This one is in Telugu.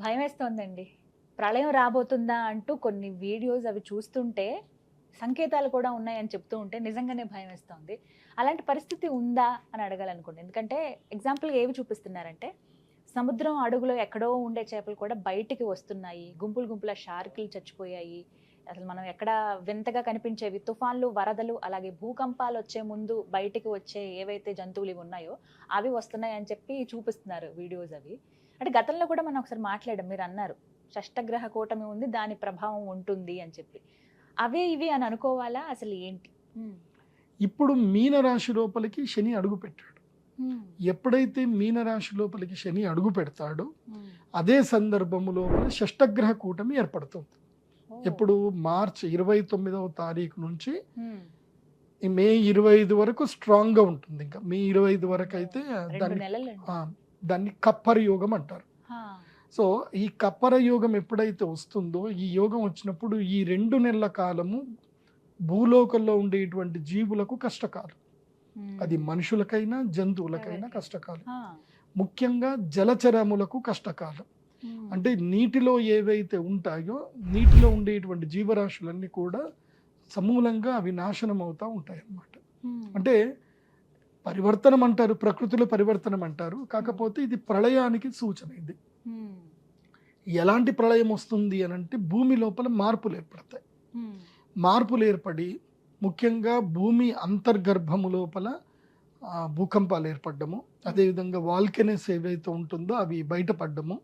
భయం వేస్తోందండి ప్రళయం రాబోతుందా అంటూ కొన్ని వీడియోస్ అవి చూస్తుంటే సంకేతాలు కూడా ఉన్నాయని చెప్తూ ఉంటే నిజంగానే భయం వేస్తోంది అలాంటి పరిస్థితి ఉందా అని అడగాలనుకోండి. ఎందుకంటే ఎగ్జాంపుల్ ఏవి చూపిస్తున్నారంటే సముద్రం అడుగులో ఎక్కడో ఉండే చేపలు కూడా బయటికి వస్తున్నాయి. గుంపులు గుంపుల షార్కులు చచ్చిపోయాయి. అసలు మనం ఎక్కడ వింతగా కనిపించేవి తుఫాన్లు వరదలు అలాగే భూకంపాలు వచ్చే ముందు బయటికి వచ్చే ఏవైతే జంతువులు ఇవి ఉన్నాయో అవి వస్తున్నాయి అని చెప్పి చూపిస్తున్నారు వీడియోస్ అవి. అంటే గతంలో కూడా మనం ఒకసారి మాట్లాడాం మీరు అన్నారు షష్టగ్రహ కూటమి ఉంది దాని ప్రభావం ఉంటుంది అని చెప్పి. అవే ఇవి అని అనుకోవాలా? అసలు ఏంటి? ఇప్పుడు మీనరాశి లోపలికి శని అడుగు పెట్టాడు. ఎప్పుడైతే మీనరాశి లోపలికి శని అడుగు పెడతాడో అదే సందర్భము లోపల షష్టగ్రహ కూటమి ఏర్పడుతుంది. ఇప్పుడు మార్చ్ ఇరవై తొమ్మిదవ తారీఖు నుంచి ఈ మే ఇరవై ఐదు వరకు స్ట్రాంగ్గా ఉంటుంది. ఇంకా మే ఇరవై ఐదు వరకు అయితే దాన్ని దాన్ని కప్పర యోగం అంటారు. సో ఈ కప్పర యోగం ఎప్పుడైతే వస్తుందో ఈ యోగం వచ్చినప్పుడు ఈ రెండు నెలల కాలము భూలోకంలో ఉండేటువంటి జీవులకు కష్టకాలం. అది మనుషులకైనా జంతువులకైనా? కష్టకాలం. ముఖ్యంగా జలచరములకు కష్టకాలం. అంటే నీటిలో ఏవైతే ఉంటాయో నీటిలో ఉండేటువంటి జీవరాశులన్నీ కూడా సమూలంగా అవి నాశనం అవుతూ ఉంటాయి అన్నమాట అంటే పరివర్తనం అంటారు ప్రకృతిలో పరివర్తనం అంటారు కాకపోతే ఇది ప్రళయానికి సూచన ఇది. ఎలాంటి ప్రళయం వస్తుంది అని అంటే భూమి లోపల మార్పులు ఏర్పడతాయి. మార్పులు ఏర్పడి ముఖ్యంగా భూమి అంతర్గర్భము లోపల భూకంపాలు ఏర్పడము అదేవిధంగా వాల్కెనెస్ ఏవైతే ఉంటుందో అవి బయటపడ్డము.